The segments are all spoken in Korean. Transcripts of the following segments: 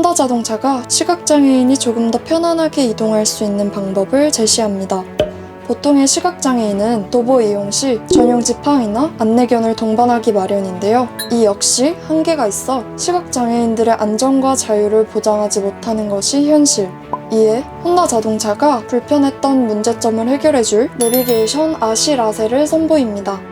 혼다 자동차가 시각장애인이 조금 더 편안하게 이동할 수 있는 방법을 제시합니다. 보통의 시각장애인은 도보 이용 시 전용 지팡이나 안내견을 동반하기 마련인데요. 이 역시 한계가 있어 시각장애인들의 안전과 자유를 보장하지 못하는 것이 현실. 이에 혼다 자동차가 불편했던 문제점을 해결해줄 내비게이션 아시라세를 선보입니다.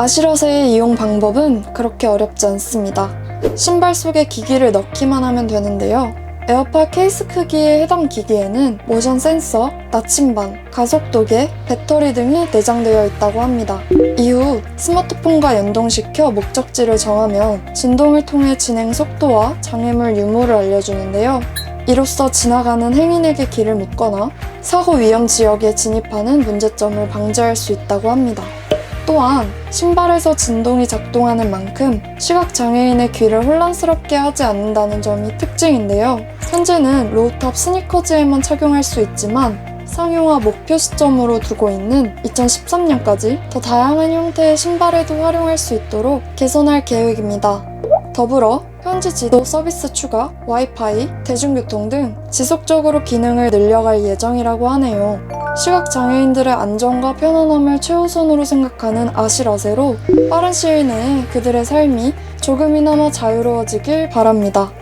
아시라세의 이용 방법은 그렇게 어렵지 않습니다. 신발 속에 기기를 넣기만 하면 되는데요. 에어팟 케이스 크기에 해당 기기에는 모션 센서, 나침반, 가속도계, 배터리 등이 내장되어 있다고 합니다. 이후 스마트폰과 연동시켜 목적지를 정하면 진동을 통해 진행 속도와 장애물 유무를 알려주는데요. 이로써 지나가는 행인에게 길을 묻거나 사고 위험 지역에 진입하는 문제점을 방지할 수 있다고 합니다. 또한 신발에서 진동이 작동하는 만큼 시각장애인의 귀를 혼란스럽게 하지 않는다는 점이 특징인데요. 현재는 로우탑 스니커즈에만 착용할 수 있지만 상용화 목표 시점으로 두고 있는 2013년까지 더 다양한 형태의 신발에도 활용할 수 있도록 개선할 계획입니다. 더불어 현지 지도 서비스 추가, 와이파이, 대중교통 등 지속적으로 기능을 늘려갈 예정이라고 하네요. 시각장애인들의 안전과 편안함을 최우선으로 생각하는 아시라세로 빠른 시일 내에 그들의 삶이 조금이나마 자유로워지길 바랍니다.